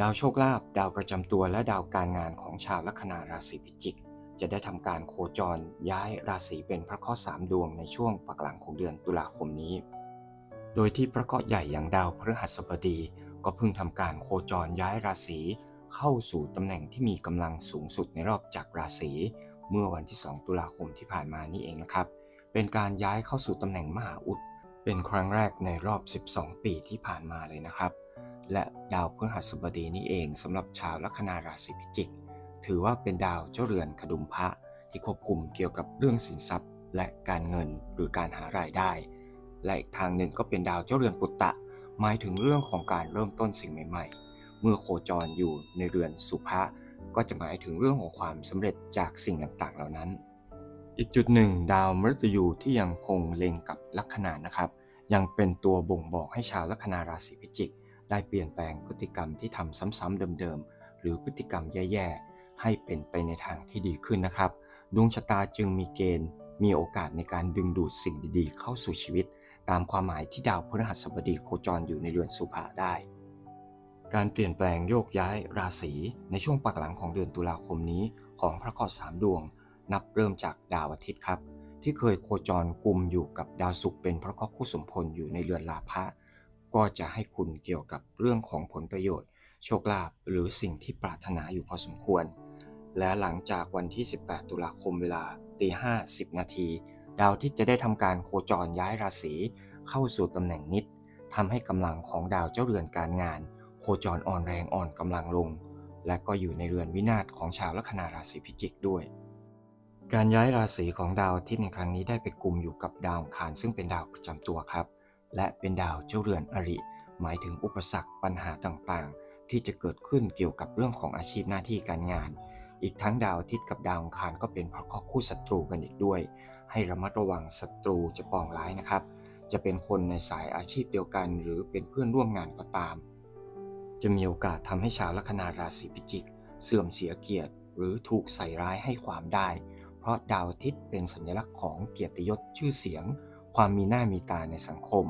ดาวโชคลาภดาวประจำตัวและดาวการงานของชาวลัคนาราศีพิจิก จะได้ทำการโคจรย้ายราศีเป็นพระเคราะห์สามดวงในช่วงปักหลังของเดือนตุลาคมนี้ โดยที่พระเคราะห์ใหญ่อย่างดาวพฤหัสบดี ก็เพิ่งทำการโคจรย้ายราศีเข้าสู่ตำแหน่งที่มีกำลังสูงสุดในรอบจากราศีเมื่อวันที่ 2 ตุลาคมที่ผ่านมานี่เองนะครับ เป็นการย้ายเข้าสู่ตำแหน่งมหาอุด เป็นครั้งแรกในรอบ 12 ปีที่ผ่านมาเลยนะครับ และดาวพฤหัสบดีนี่เองสำหรับชาวลัคนาราศีพิจิก ถือว่าเป็นดาวเจ้าเรือนขดุมพระที่ควบคุมเกี่ยวกับเรื่องสินทรัพย์ และการเงินหรือการหารายได้ และอีกทางหนึ่งก็เป็นดาวเจ้าเรือนปุตตะ หมายถึงเรื่องของการเริ่มต้นสิ่งใหม่ ๆ เมื่อโคจรอยู่ในเรือนสุภะก็จะหมายถึงเรื่องของความสำเร็จจากสิ่งต่างๆ เหล่านั้น อีกจุดหนึ่ง ดาวมฤตยูที่ยังคงเล็งกับลัคนานะครับ ยังเป็นตัวบ่งบอกให้ชาวลัคนาราศีพิจิก ได้เปลี่ยนแปลงพฤติกรรมที่ทำซ้ำๆเดิมๆ หรือพฤติกรรมแย่ๆ ให้เป็นไปในทางที่ดีขึ้นนะครับ ดวงชะตาจึงมีเกณฑ์ มีโอกาสในการดึงดูดสิ่งดีๆ เข้าสู่ชีวิต ตามความหมายที่ดาวพฤหัสบดีโคจรอยู่ในเรือนสุภาได้ การเปลี่ยนแปลงโยกย้ายราศีในช่วงปักหลังของเดือนตุลาคมนี้ของพระเคราะห์สามดวง นับเริ่มจากดาวอาทิตย์ครับ ที่เคยโคจรกลุ่มอยู่กับดาวศุกร์เป็นพระเคราะห์คู่สมพลอยู่ในเรือนลาภะ ก็จะให้คุณเกี่ยวกับเรื่องของผลประโยชน์ โชคลาภหรือสิ่งที่ปรารถนาอยู่พอสมควร และหลังจากวันที่ 18 ตุลาคมเวลาตีห้10นาที ดาวทิตย์จะได้ทำการโคจรย้ายราศีเข้าสู่ตำแหน่งนิดทำให้กำลังของดาวเจ้าเรือนการงาน โคจรอ่อนแรงอ่อนกำลังลง และก็อยู่ในเรือนวินาศของชาวลัคนาราศีพิจิกด้วยการย้ายราศีของดาวอาทิตย์ในครั้งนี้ได้ไปกลุ่มอยู่กับดาวอังคารซึ่งเป็นดาวประจำตัวครับ และเป็นดาวเจ้าเรือนอริ หมายถึงอุปสรรคปัญหาต่างๆ ที่จะเกิดขึ้นเกี่ยวกับเรื่องของอาชีพหน้าที่การงาน อีกทั้งดาวอาทิตย์กับดาวอังคารก็เป็นพระเคราะห์คู่ศัตรูกันอีกด้วย ให้ระมัดระวังศัตรูจะปองร้ายนะครับ จะเป็นคนในสายอาชีพเดียวกัน หรือเป็นเพื่อนร่วมงานก็ตาม จะมีโอกาสทำให้ชาวลัคนาราศีพิจิก เสื่อมเสียเกียรติ หรือถูกใส่ร้ายให้ความได้ เพราะดาวอาทิตย์เป็นสัญลักษณ์ของเกียรติยศชื่อเสียง ความมีหน้ามีตาในสังคม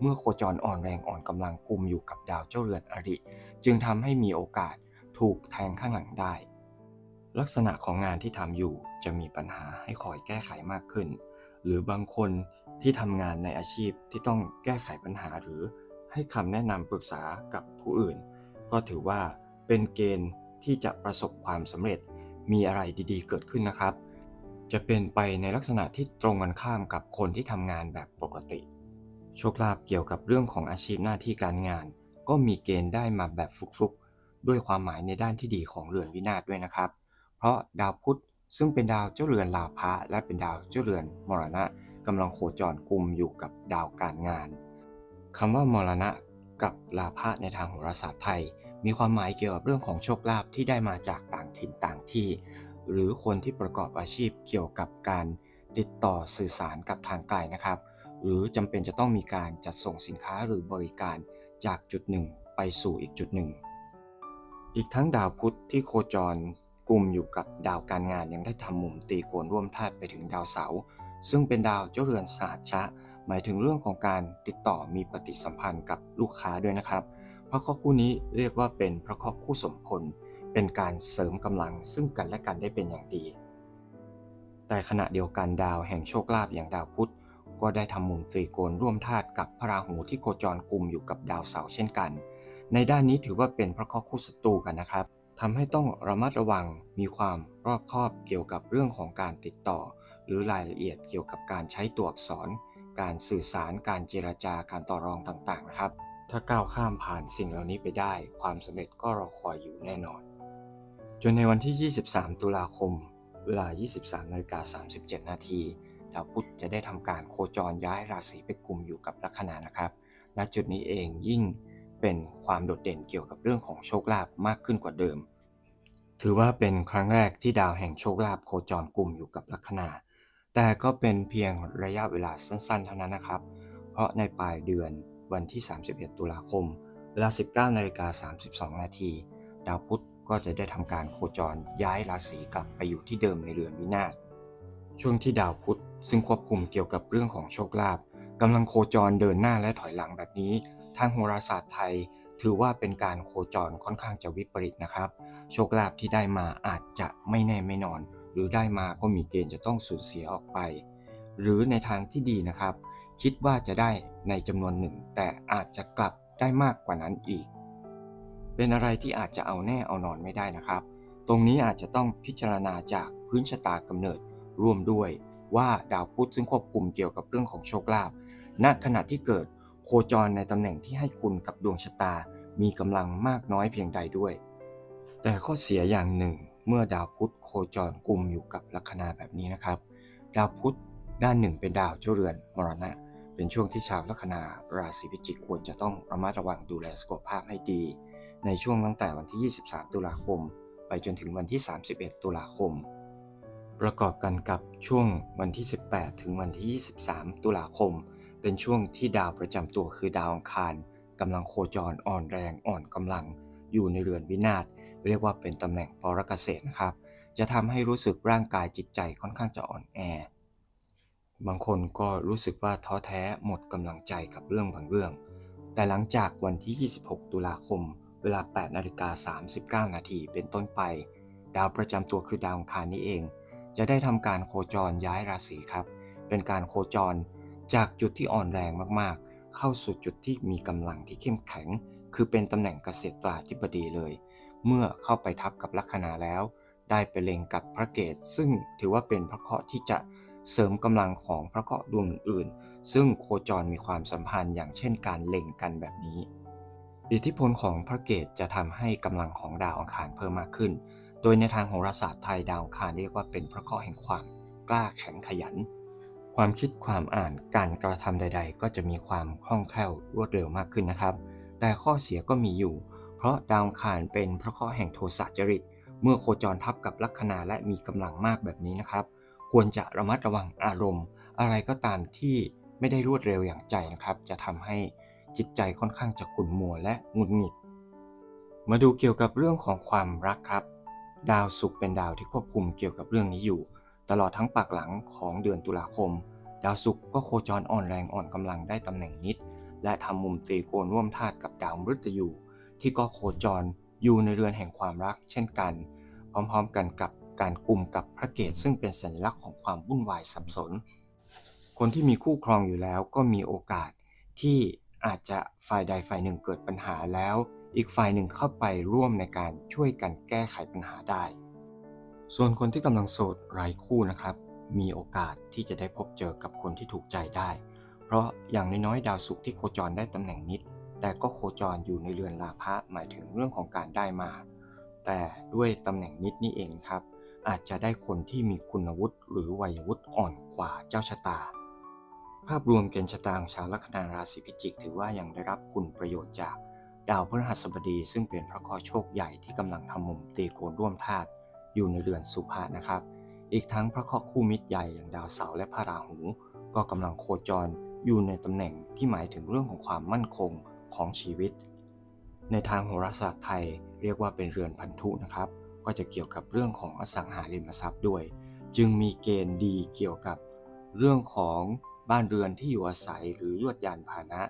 เมื่อโคจรอ่อนแรงอ่อนกำลังกลุ่มอยู่กับดาวเจ้าเรือนอริ จึงทำให้มีโอกาสถูกแทงข้างหลังได้ ลักษณะของงานที่ทำอยู่จะมีปัญหาให้คอยแก้ไขมากขึ้น หรือบางคนที่ทำงานในอาชีพที่ต้องแก้ไขปัญหาหรือให้คำแนะนำปรึกษากับผู้อื่น ก็ถือว่าเป็นเกณฑ์ที่จะประสบความสำเร็จมีอะไรดีๆ เกิดขึ้นนะครับ จะเป็นไปในลักษณะที่ตรงกันข้ามกับคนที่ทำงานแบบปกติ โชคลาภเกี่ยวกับเรื่องของอาชีพหน้าที่การงาน ก็มีเกณฑ์ได้มาแบบฟุกๆ ด้วยความหมายในด้านที่ดีของเรือนวินาศด้วยนะครับ เพราะดาวพุธซึ่งเป็นดาวเจ้าเรือนลาภะและเป็นดาวเจ้าเรือนมรณะกำลังโคจรกลุ่มอยู่กับดาวการงานคำว่ามรณะกับลาภะในทางโหราศาสตร์ไทย มีความหมายเกี่ยวกับเรื่องของโชคลาภที่ได้มาจากต่างถิ่นต่างที่ หรือคนที่ประกอบอาชีพเกี่ยวกับการติดต่อสื่อสารกับทางไกลนะครับ หรือจำเป็นจะต้องมีการจัดส่งสินค้าหรือบริการจากจุดหนึ่งไปสู่อีกจุดหนึ่ง อีกทั้งดาวพุธที่โคจรกลุ่มอยู่กับดาวการงานยังได้ทำมุมตีโกนร่วมธาตุไปถึงดาวเสาร์ซึ่งเป็นดาวเจ้าเรือนสหัชชะ หมายถึงเรื่องของการติดต่อมีปฏิสัมพันธ์กับลูกค้าด้วยนะครับ พระเคราะห์คู่นี้เรียกว่าเป็นพระเคราะห์คู่สมพล เป็นการเสริมกำลังซึ่งกันและกันได้เป็นอย่างดี แต่ขณะเดียวกันดาวแห่งโชคลาภอย่างดาวพุธก็ได้ทำมุมตรีโกณร่วมธาตุกับพระราหูที่โคจรกลุ่มอยู่กับดาวเสาร์เช่นกัน ในด้านนี้ถือว่าเป็นพระเคราะห์คู่ศัตรูกันนะครับทำให้ต้องระมัดระวังมีความรอบคอบเกี่ยวกับเรื่องของการติดต่อ หรือรายละเอียดเกี่ยวกับการใช้ตัวอักษร การสื่อสารการเจรจาการต่อรองต่างๆนะครับ ถ้าก้าวข้ามผ่านสิ่งเหล่านี้ไปได้ ความสำเร็จก็รอคอยอยู่แน่นอน จนในวันที่ 23 ตุลาคม เวลา 23นาฬิกา37 นาทีดาวพุธจะได้ทำการโคจรย้ายราศีไปกลุ่มอยู่กับลัคนานะครับและจุดนี้เองยิ่งเป็นความโดดเด่นเกี่ยวกับเรื่องของโชคลาภมากขึ้นกว่าเดิม ถือว่าเป็นครั้งแรกที่ดาวแห่งโชคลาภโคจรกลุ่มอยู่กับลัคนา แต่ก็เป็นเพียงระยะเวลาสั้นๆ เท่านั้นนะครับ เพราะในปลายเดือนวันที่ 31 ตุลาคม เวลา 19นาฬิกา32 นาที ดาวพุธ ก็จะได้ทำการโคจรย้ายราศีกลับไปอยู่ที่เดิมในเรือนวินาศช่วงที่ดาวพุธซึ่งควบคุมเกี่ยวกับเรื่องของโชคลาภกำลังโคจรเดินหน้าและถอยหลังแบบนี้ ทางโหราศาสตร์ไทย ถือว่าเป็นการโคจรค่อนข้างจะวิปริตนะครับ โชคลาภที่ได้มาอาจจะไม่แน่ไม่นอน หรือได้มาก็มีเกณฑ์จะต้องสูญเสียออกไป หรือในทางที่ดีนะครับ คิดว่าจะได้ในจำนวนหนึ่ง แต่อาจจะกลับได้มากกว่านั้นอีก เป็นอะไรที่อาจจะเอาแน่เอานอนไม่ได้นะครับ ตรงนี้อาจจะต้องพิจารณาจากพื้นชะตากำเนิดร่วมด้วย ว่าดาวพุธซึ่งควบคุมเกี่ยวกับเรื่องของโชคลาภณขณะที่เกิดโคจรในตำแหน่งที่ให้คุณกับดวงชะตา มีกำลังมากน้อยเพียงใดด้วย แต่ข้อเสียอย่างหนึ่ง เมื่อดาวพุธโคจรกลุ่มอยู่กับลัคนาแบบนี้นะครับ ดาวพุธด้านหนึ่งเป็นดาวเจ้าเรือนมรณะ เป็นช่วงที่ชาวลัคนาราศีพิจิกควรจะต้องระมัดระวังดูแลสุขภาพให้ดี ในช่วงตั้งแต่วันที่ 23 ตุลาคม ไปจนถึงวันที่ 31 ตุลาคม ประกอบกันกับช่วงวันที่ 18 ถึงวันที่ 23 ตุลาคม เป็นช่วงที่ดาวประจำตัวคือดาวอังคารกำลังโคจรอ่อนแรงอ่อนกำลัง อยู่ในเรือนวินาศเรียกว่าเป็นตำแหน่งปรกเกษตรนะครับ จะทำให้รู้สึกร่างกายจิตใจค่อนข้างจะอ่อนแอ บางคนก็รู้สึกว่าท้อแท้หมดกำลังใจกับเรื่องบางเรื่อง แต่หลังจากวันที่ 26 ตุลาคม เวลา 8 นาฬิกา 39 นาทีเป็นต้นไป ดาวประจำตัวคือดาวอังคารนี้เอง จะได้ทำการโคจรย้ายราศีครับ เป็นการโคจรจากจุดที่อ่อนแรงมากๆ เข้าสู่จุดที่มีกำลังที่เข้มแข็ง คือเป็นตำแหน่งเกษตราธิบดีเลย เมื่อเข้าไปทับกับลัคนาแล้ว ได้ไปเล็งกับพระเกตซึ่งถือว่าเป็นพระเคราะห์ที่จะเสริมกำลังของพระเคราะห์ดวงอื่นๆซึ่งโคจรมีความสัมพันธ์อย่างเช่นการเล็งกันแบบนี้ อิทธิพลของพระเกตจะทำให้กำลังของดาวอังคารเพิ่มมากขึ้น โดยในทางโหราศาสตร์ไทยดาวอังคารเรียกว่าเป็นพระเคราะห์แห่งความกล้าแข็งขยัน ความคิดความอ่านการกระทำใด ๆ ก็จะมีความคล่องแคล่วรวดเร็วมากขึ้นนะครับ แต่ข้อเสียก็มีอยู่ เพราะดาวอังคารเป็นพระเคราะห์แห่งโทสะจริต เมื่อโคจรทับกับลัคนาและมีกำลังมากแบบนี้นะครับ ควรจะระมัดระวังอารมณ์ อะไรก็ตามที่ไม่ได้รวดเร็วอย่างใจนะครับ จะทำให้ จิตใจค่อนข้างจะขุ่นมัวและหงุดหงิด มาดูเกี่ยวกับเรื่องของความรักครับ ดาวศุกร์เป็นดาวที่ควบคุมเกี่ยวกับเรื่องนี้อยู่ ตลอดทั้งปากหลังของเดือนตุลาคม ดาวศุกร์ก็โคจรอ่อนแรงอ่อนกำลังได้ตำแหน่งนิด และทำมุมตรีโกณร่วมธาตุกับดาวมฤตยูที่ก็โคจรอยู่ในเรือนแห่งความรัก เช่นกัน พร้อมๆกันกับการกลุ่มกับพระเกศซึ่งเป็นสัญลักษณ์ของความวุ่นวายสับสน คนที่มีคู่ครองอยู่แล้วก็มีโอกาสที่ อาจจะฝ่ายใดฝ่ายหนึ่งเกิดปัญหาแล้ว อีกฝ่ายหนึ่งเข้าไปร่วมในการช่วยกันแก้ไขปัญหาได้ ส่วนคนที่กำลังโสดไร้คู่นะครับ มีโอกาสที่จะได้พบเจอกับคนที่ถูกใจได้ เพราะอย่างน้อยๆดาวศุกร์ที่โคจรได้ตำแหน่งนิด แต่ก็โคจรอยู่ในเรือนลาภะหมายถึงเรื่องของการได้มา แต่ด้วยตำแหน่งนิดนี่เองครับ อาจจะได้คนที่มีคุณวุฒิหรือวัยวุฒิอ่อนกว่าเจ้าชะตา ภาพรวมเกณฑ์ชะตาของชาวลัคนาราศีพิจิก ถือว่ายังได้รับคุณประโยชน์จากดาวพฤหัสบดี ซึ่งเป็นพระเคราะห์โชคใหญ่ที่กำลังทำมุมตีโกนร่วมธาตุอยู่ในเรือนสุภานะครับ อีกทั้งพระเคราะห์คู่มิตรใหญ่อย่างดาวเสาร์และพระราหู ก็กำลังโคจรอยู่ในตำแหน่งที่หมายถึงเรื่องของความมั่นคงของชีวิต ในทางโหราศาสตร์ไทยเรียกว่าเป็นเรือนพันธุนะครับ ก็จะเกี่ยวกับเรื่องของอสังหาริมทรัพย์ด้วย จึงมีเกณฑ์ดีเกี่ยวกับเรื่องของ บ้านเรือนที่อยู่อาศัยหรือยวดยานพาหนะ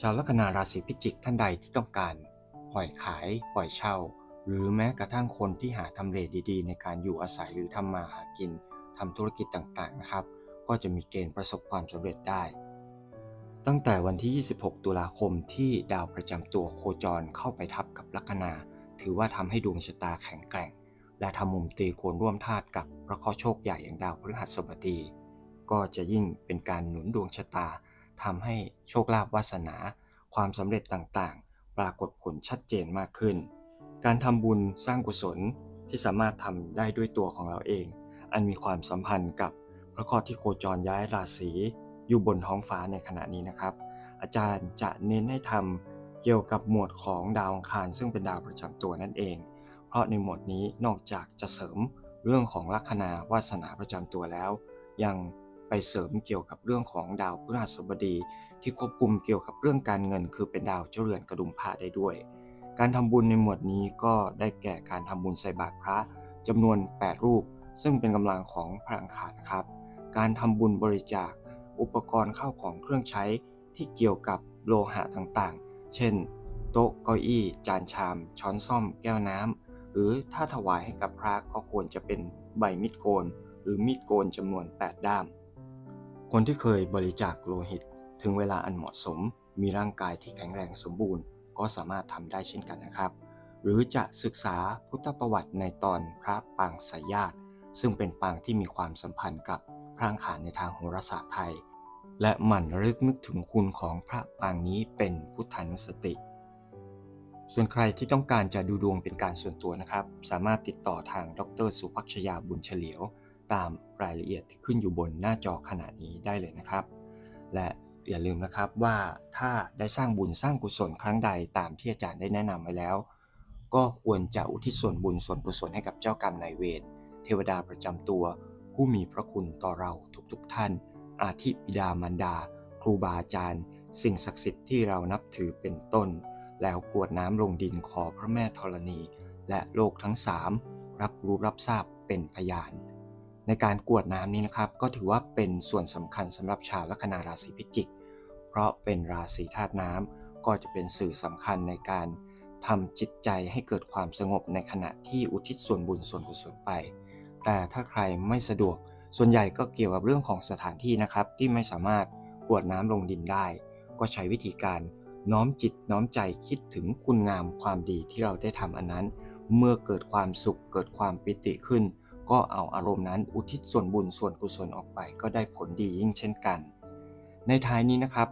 ชาวลัคนาราศีพิจิกท่านใดที่ต้องการปล่อยขายปล่อยเช่า หรือแม้กระทั่งคนที่หาทำเลดีๆ ในการอยู่อาศัยหรือทำมาหากินทำธุรกิจต่างๆนะครับ ก็จะมีเกณฑ์ประสบความสำเร็จได้ ตั้งแต่วันที่ 26 ตุลาคมที่ดาวประจำตัวโคจรเข้าไปทับกับลัคนา ถือว่าทำให้ดวงชะตาแข็งแกร่ง และทำมุมตีโกนร่วมธาตุกับพระเคราะห์โชคใหญ่อย่างดาวพฤหัสบดี ก็จะยิ่งเป็นการหนุนดวงชะตาทำให้โชคลาภวาสนา ความสำเร็จต่างๆ ปรากฏผลชัดเจนมากขึ้น การทำบุญสร้างกุศลที่สามารถทำได้ด้วยตัวของเราเอง อันมีความสัมพันธ์กับพระเคราะห์ที่โคจรย้ายราศีอยู่บนท้องฟ้าในขณะนี้นะครับ อาจารย์จะเน้นให้ทำเกี่ยวกับหมวดของดาวอังคารซึ่งเป็นดาวประจำตัวนั่นเอง เพราะในหมวดนี้นอกจากจะเสริมเรื่องของลัคนาวาสนาประจำตัวแล้ว ยัง ไปเสริมเกี่ยวกับเรื่องของดาวพฤหัสบดี ที่ควบคุมเกี่ยวกับเรื่องการเงิน คือเป็นดาวเจรือนกระดุมพระได้ด้วย การทำบุญในหมวดนี้ก็ได้แก่การทำบุญใส่บาตรพระจำนวน 8 รูป ซึ่งเป็นกำลังของพระอังคารครับ การทำบุญบริจาค อุปกรณ์เข้าของเครื่องใช้ที่เกี่ยวกับโลหะต่างๆ เช่น โต๊ะเก้าอี้ จานชาม ช้อนส้อม แก้วน้ำหรือถ้าถวายให้กับพระก็ควรจะเป็นใบมีดโกน หรือมีดโกนจำนวน 8 ด้าม คนที่เคยบริจาคโลหิต ถึงเวลาอันเหมาะสม มีร่างกายที่แข็งแรงสมบูรณ์ ก็สามารถทำได้เช่นกันนะครับ หรือจะศึกษาพุทธประวัติในตอนพระปางสายญาติ ซึ่งเป็นปางที่มีความสัมพันธ์กับพระอังคารในทางโหราศาสตร์ไทย และหมั่นรึกนึกถึงคุณของพระปางนี้เป็นพุทธานุสติส่วนใครที่ต้องการจะดูดวงเป็นการส่วนตัวนะครับ สามารถติดต่อทางดรสุภักชยาบุญเฉลียว ตามรายละเอียดที่ขึ้นอยู่บนหน้าจอขณะนี้ได้เลยนะครับ และอย่าลืมนะครับว่าถ้าได้สร้างบุญสร้างกุศลครั้งใดตามที่อาจารย์ได้แนะนำไว้แล้ว ก็ควรจะอุทิศส่วนบุญส่วนกุศลให้กับเจ้ากรรมนายเวรเทวดาประจำตัว ผู้มีพระคุณต่อเราทุกๆทท่าน อาทิบิดามารดา ครูบาอาจารย์ สิ่งศักดิ์สิทธิ์ที่เรานับถือเป็นต้น แล้วกวดน้ำลงดินขอพระแม่ธรณี และโลกทั้งสามรับรู้รับทราบเป็นพยาน ในการกวดน้ำนี้นะครับ ก็ถือว่าเป็นส่วนสำคัญสำหรับชาวลัคนาราศีพิจิก เพราะเป็นราศีธาตุน้ำก็จะเป็นสื่อสำคัญในการทำจิตใจให้เกิดความสงบในขณะที่อุทิศส่วนบุญส่วนกุศลไป แต่ถ้าใครไม่สะดวกส่วนใหญ่ก็เกี่ยวกับเรื่องของสถานที่นะครับ ที่ไม่สามารถกวดน้ำลงดินได้ ก็ใช้วิธีการน้อมจิตน้อมใจคิดถึงคุณงามความดีที่เราได้ทำอันนั้น เมื่อเกิดความสุขเกิดความปิติขึ้น ก็เอาอารมณ์นั้นอุทิศส่วนบุญส่วนกุศลออกไป ก็ได้ผลดียิ่งเช่นกัน ในท้ายนี้นะครับ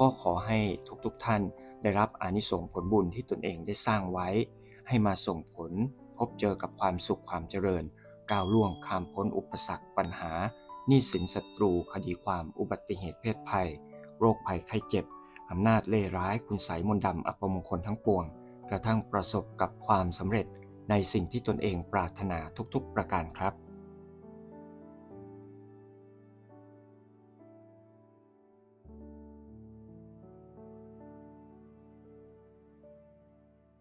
ก็ขอให้ทุกๆทท่านได้รับอานิสงส์ผลบุญที่ตนเองได้สร้างไว้ ให้มาส่งผลพบเจอกับความสุขความเจริญ ก้าวล่วงข้ามพ้นอุปสรรคปัญหาหนี้สินศัตรู คดีความอุบัติเหตุเพศภัย โรคภัยไข้เจ็บอำนาจเล่ร้ายคุณไสยมนต์ดำอัปมงคลทั้งปวง กระทั่งประสบกับความสำเร็จ ในสิ่งที่ตนเองปรารถนาทุกๆประการครับ